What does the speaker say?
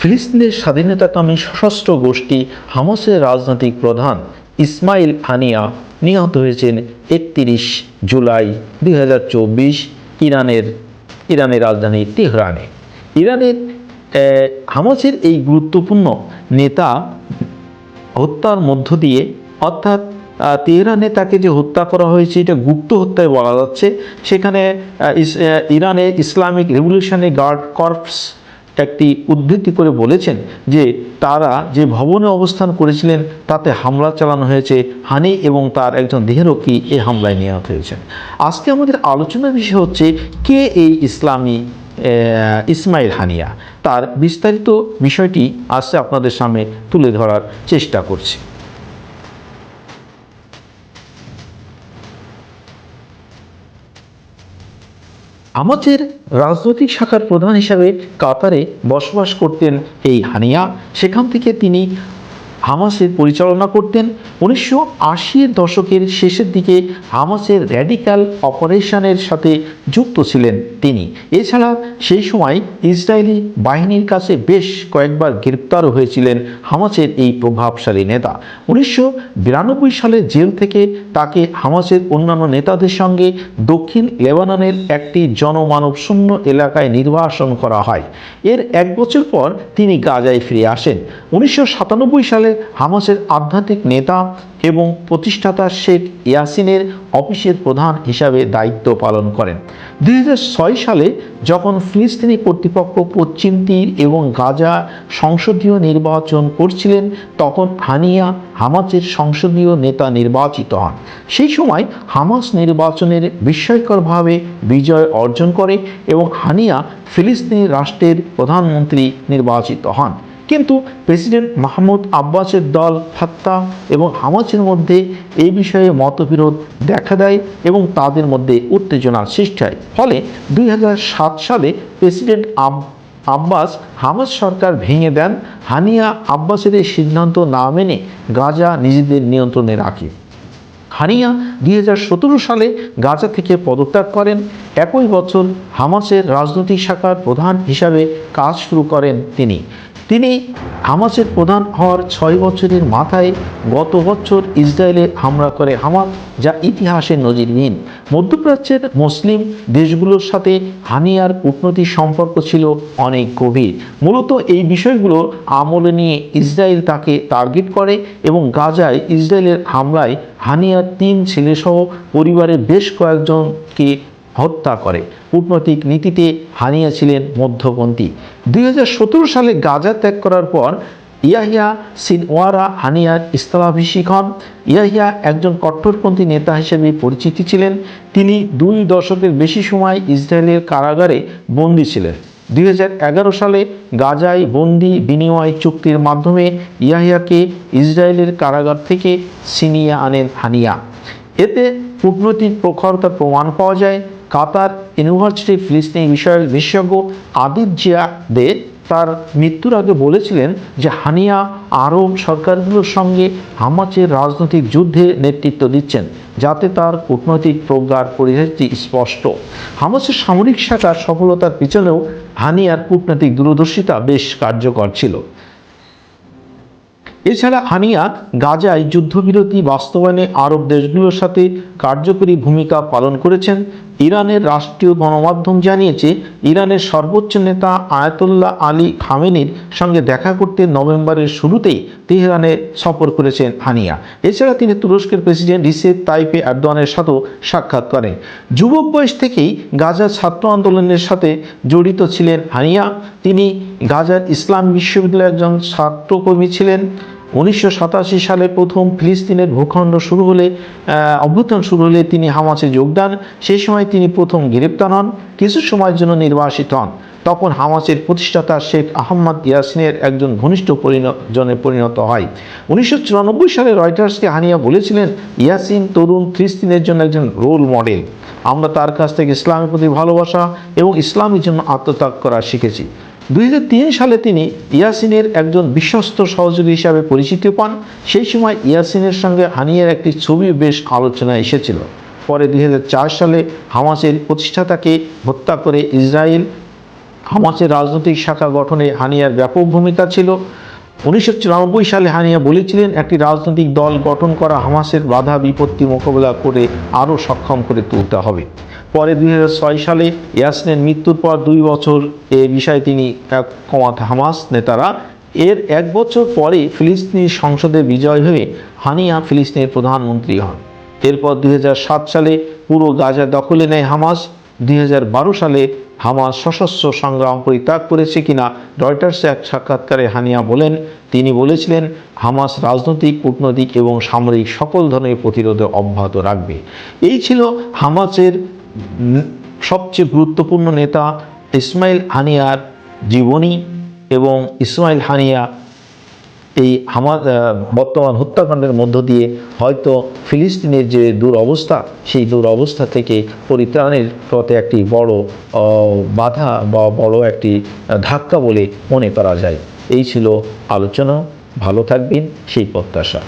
ফিলিস্তিনের স্বাধীনতাকামী সশস্ত্র গোষ্ঠী হামাসের রাজনৈতিক প্রধান ইসমাইল হানিয়া নিহত হয়েছেন একত্রিশ জুলাই দু হাজার চব্বিশ ইরানের ইরানের রাজধানী তেহরানে। ইরানের হামাসের এই গুরুত্বপূর্ণ নেতা হত্যার মধ্য দিয়ে, অর্থাৎ তেহরানে তাকে যে হত্যা করা হয়েছে, এটা গুপ্ত হত্যায় বলা যাচ্ছে। সেখানে ইরানে ইসলামিক রেভলিউশনারি গার্ড কর্পস একটি উদ্ধৃতি করে বলেছেন যে তারা যে ভবনে অবস্থান করেছিলেন, তাতে হামলা চালানো হয়েছে। হানি এবং তার একজন দেহরক্ষী এ হামলায় নিহত হয়েছেন। আজকে আমাদের আলোচনার বিষয় হচ্ছে, কে এই ইসলামী ইসমাইল হানিয়া? তার বিস্তারিত বিষয়টি আজকে আপনাদের সামনে তুলে ধরার চেষ্টা করছি। আমাদের রাজনৈতিক শাখার প্রধান হিসাবে কাতারে বসবাস করতেন এই হানিয়া। সেখান থেকে তিনি হামাসের পরিচালনা করতেন উনিশশো আশির দশকের শেষের দিকে হামাসের র্যাডিক্যাল অপারেশনের সাথে যুক্ত ছিলেন তিনি। এছাড়া সেই সময় ইসরায়েলি বাহিনীর কাছে বেশ কয়েকবার গ্রেপ্তারও হয়েছিলেন হামাসের এই প্রভাবশালী নেতা। উনিশশো বিরানব্বই সালে জেল থেকে তাকে হামাসের অন্যান্য নেতাদের সঙ্গে দক্ষিণ লেবাননের একটি জনমানব শূন্য এলাকায় নির্বাসন করা হয়। এর এক বছর পর তিনি গাজায় ফিরে আসেন। উনিশশো সাতানব্বই সালে হামাসের আধ্যাত্মিক নেতা এবং প্রতিষ্ঠাতা শেখ ইয়াসিনের অফিসের প্রধান হিসাবে দায়িত্ব পালন করেন। দুই হাজার ছয় সালে যখন ফিলিস্তিনি কর্তৃপক্ষ পশ্চিম তীর এবং গাজা সংসদীয় নির্বাচন করছিলেন, তখন হানিয়া হামাসের সংসদীয় নেতা নির্বাচিত হন। সেই সময় হামাস নির্বাচনের বিস্ময়করভাবে বিজয় অর্জন করে এবং হানিয়া ফিলিস্তিনি রাষ্ট্রের প্রধানমন্ত্রী নির্বাচিত হন। কিন্তু প্রেসিডেন্ট মাহমুদ আব্বাসের দল ফাত্তা এবং হামাসের মধ্যে এই বিষয়ে মতবিরোধ দেখা দেয় এবং তাদের মধ্যে উত্তেজনার সৃষ্টি হয়। ফলে দুই হাজার সাত সালে প্রেসিডেন্ট আব আব্বাস হামাস সরকার ভেঙে দেন, হানিয়া আব্বাসের এই সিদ্ধান্ত না মেনে গাজা নিজেদের নিয়ন্ত্রণে রাখে। হানিয়া দুই হাজার সতেরো সালে গাজা থেকে পদত্যাগ করেন। একই বছর হামাসের রাজনৈতিক শাখার প্রধান হিসাবে কাজ শুরু করেন তিনি। তিনি হামাসের প্রধান হওয়ার ছয় বছরের মাথায় গত বছর ইসরায়েলে হামলা করে হামাস, যা ইতিহাসে নজিরবিহীন। মধ্যপ্রাচ্যের মুসলিম দেশগুলোর সাথে হানিয়ার কূটনৈতিক সম্পর্ক ছিল অনেক গভীর। মূলত এই বিষয়গুলো আমলে নিয়ে ইসরায়েল তাকে টার্গেট করে এবং গাজায় ইসরায়েলের হামলায় হানিয়ার তিন ছেলেসহ পরিবারের বেশ কয়েকজনকে হত্যা করে। কূটনৈতিক নীতিতে হানিয়া ছিলেন মধ্যপন্থী। দুই হাজার সতেরো সালে গাজা ত্যাগ করার পর ইয়াহিয়া সিনওয়ারা হানিয়ার স্থলাভিষিক হন। ইয়াহিয়া একজন কট্টরপন্থী নেতা হিসেবে পরিচিতি ছিলেন। তিনি দুই দশকের বেশি সময় ইসরায়েলের কারাগারে বন্দী ছিলেন। দুই হাজার এগারো সালে গাজায় বন্দি বিনিময় চুক্তির মাধ্যমে ইয়াহিয়াকে ইসরায়েলের কারাগার থেকে ছিনিয়ে আনেন হানিয়া। এতে কূটনৈতিক প্রখরতার প্রমাণ পাওয়া যায়। কাতার ইউনিভার্সিটি ফিলিস্তিনি বিষয়ের বিশেষজ্ঞ আদিত জিয়া দে তার মৃত্যুর আগে বলেছিলেন যে হানিয়া আরব সরকারগুলোর সঙ্গে হামাসের রাজনৈতিক যুদ্ধে নেতৃত্ব দিচ্ছেন যাতে তার কূটনৈতিক প্রজ্ঞার পরিচিতি স্পষ্ট। হামাসের সামরিক শাখার সফলতার পিছনেও হানিয়ার কূটনৈতিক দূরদর্শিতা বেশ কার্যকর ছিল। এছাড়া হানিয়া গাজায় যুদ্ধবিরতি বাস্তবায়নে আরব দেশগুলোর সাথে কার্যকরী ভূমিকা পালন করেছেন। ইরানের রাষ্ট্রীয় গণমাধ্যম জানিয়েছে, ইরানের সর্বোচ্চ নেতা আয়াতুল্লাহ আলী খামেনির সঙ্গে দেখা করতে নভেম্বরের শুরুতেই তেহরানে সফর করেছেন হানিয়া। এছাড়া তিনি তুরস্কের প্রেসিডেন্ট রিসেপ তাইপে এরদোয়ানের সাথেও সাক্ষাৎ করেন। যুবক বয়স থেকেই গাজার ছাত্র আন্দোলনের সাথে জড়িত ছিলেন হানিয়া। তিনি গাজার ইসলাম বিশ্ববিদ্যালয়ের একজন ছাত্রকর্মী ছিলেন। উনিশশো সাতাশি সালে প্রথম ফিলিস্তিনের ভূখণ্ড শুরু হলে অভ্যুত্থান শুরু হলে তিনি হামাসে যোগদান। সেই সময় তিনি প্রথম গ্রেপ্তার হন। কিছু সময়ের জন্য নির্বাসিত হন। তখন হামাসের প্রতিষ্ঠাতা শেখ আহম্মদ ইয়াসিনের একজন ঘনিষ্ঠ পরিজনে পরিণত হয়। উনিশশো চুরানব্বই সালে রয়টার্সকে হানিয়া বলেছিলেন, ইয়াসিন তরুণ ফিলিস্তিনের জন্য একজন রোল মডেল। আমরা তার কাছ থেকে ইসলামের প্রতি ভালোবাসা এবং ইসলামের জন্য আত্মত্যাগ করা শিখেছি। দুই হাজার তিন সালে তিনি ইয়াসিনের একজন বিশ্বস্ত সহযোগী হিসাবে পরিচিতি পান। সেই সময় ইয়াসিনের সঙ্গে হানিয়ার একটি ছবি বেশ আলোচনায় এসেছিল। পরে দুই হাজার চার সালে হামাসের প্রতিষ্ঠাতাকে হত্যা করে ইসরায়েল হামাসের রাজনৈতিক শাখা গঠনে হানিয়ার ব্যাপক ভূমিকা ছিল। উনিশশো চুরানব্বই সালে হানিয়া বলেছিলেন, একটি রাজনৈতিক দল গঠন করা হামাসের বাধা বিপত্তি মোকাবিলা করে আরও সক্ষম করে তুলতে হবে। পরে দুই হাজার ছয় সালে ইয়াসনের মৃত্যুর পর দুই বছর এ বিষয়ে তিনি এক কমাত হামাস নেতারা। এর এক বছর পরে ফিলিস্তিনি সংসদে বিজয় হয়ে হানিয়া ফিলিস্তিনের প্রধানমন্ত্রী হন। এরপর দুই হাজার সাত সালে পুরো গাজা দখলে নেয় হামাস। দুই হাজার বারো সালে হামাস সশস্ত্র সংগ্রাম পরিত্যাগ করেছে কিনা রয়টার্সে এক সাক্ষাৎকারে হানিয়া বলেন, তিনি বলেছিলেন, হামাস রাজনৈতিক, কূটনৈতিক এবং সামরিক সকল ধরনের প্রতিরোধে অব্যাহত রাখবে। এই ছিল হামাসের সবচেয়ে গুরুত্বপূর্ণ নেতা ইসমাইল হানিয়ার জীবনী এবং ইসমাইল হানিয়া এই আমার বর্তমান হত্যাকাণ্ডের মধ্য দিয়ে হয়তো ফিলিস্তিনের যে দুরবস্থা, সেই দুরবস্থা থেকে পরিত্রাণের পথে একটি বড় বাধা বা বড় একটি ধাক্কা বলে মনে করা যায়। এই ছিল আলোচনা। ভালো থাকবেন। সেই প্রত্যাশা।